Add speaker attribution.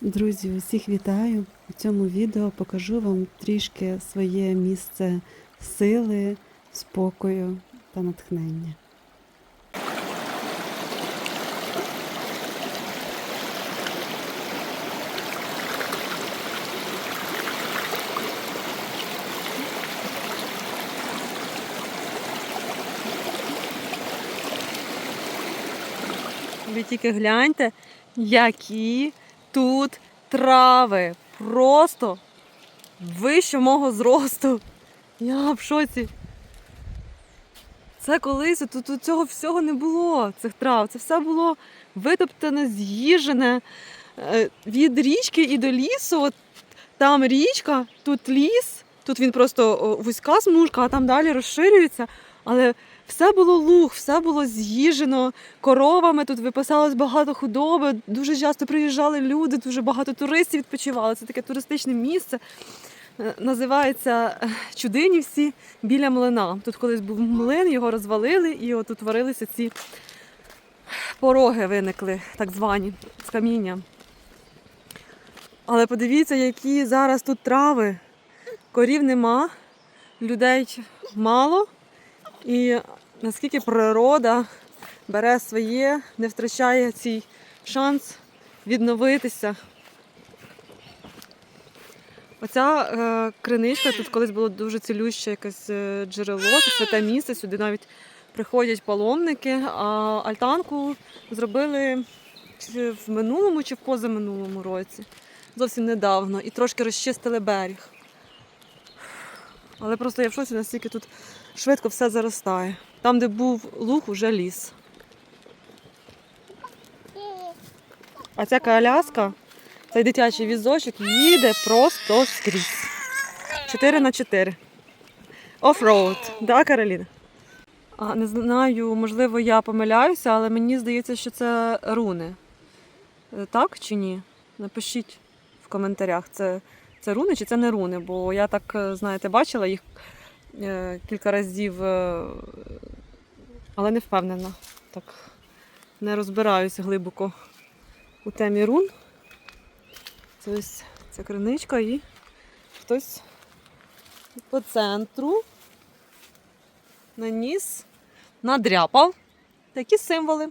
Speaker 1: Друзі, усіх вітаю! У цьому відео покажу вам трішки своє місце сили, спокою та натхнення.
Speaker 2: Ви тільки гляньте, які тут трави. Просто вище мого зросту. Я в шоці. Це колись тут, тут цього всього не було, цих трав. Це все було витоптане, з'їжене Е, від річки і до лісу. От там річка, тут ліс, тут він просто вузька смужка, а там далі розширюється. Але все було луг, все було з'їжено коровами. Тут випасалось багато худоби. Дуже часто приїжджали люди, дуже багато туристів відпочивали. Це таке туристичне місце. Е, Називається е, Чудинівці біля млина. Тут колись був млин, його розвалили, і от утворилися ці пороги виникли, так звані, з каміння. Але подивіться, які зараз тут трави. Корів нема, людей мало. І наскільки природа бере своє, не втрачає цей шанс відновитися. Оця е, криничка, тут колись було дуже цілюще якесь е, джерело, це святе місце, сюди навіть приходять паломники, а альтанку зробили чи в минулому чи в позаминулому році, зовсім недавно, і трошки розчистили берег. Але просто я в шоці, наскільки тут швидко все заростає. Там, де був луг, уже ліс. А ця коляска, цей дитячий візочок їде просто скрізь. 4 на 4. Офроуд, да, Кароліна? А, не знаю, можливо, я помиляюся, але мені здається, що це руни. Е, Так чи ні? Напишіть в коментарях, це, це руни чи це не руни, бо я так, е, знаєте, бачила їх е, кілька разів, е, але не впевнена. Так, не розбираюся глибоко у темі рун. Ось ця криничка і хтось по центру наніс, надряпав такі символи.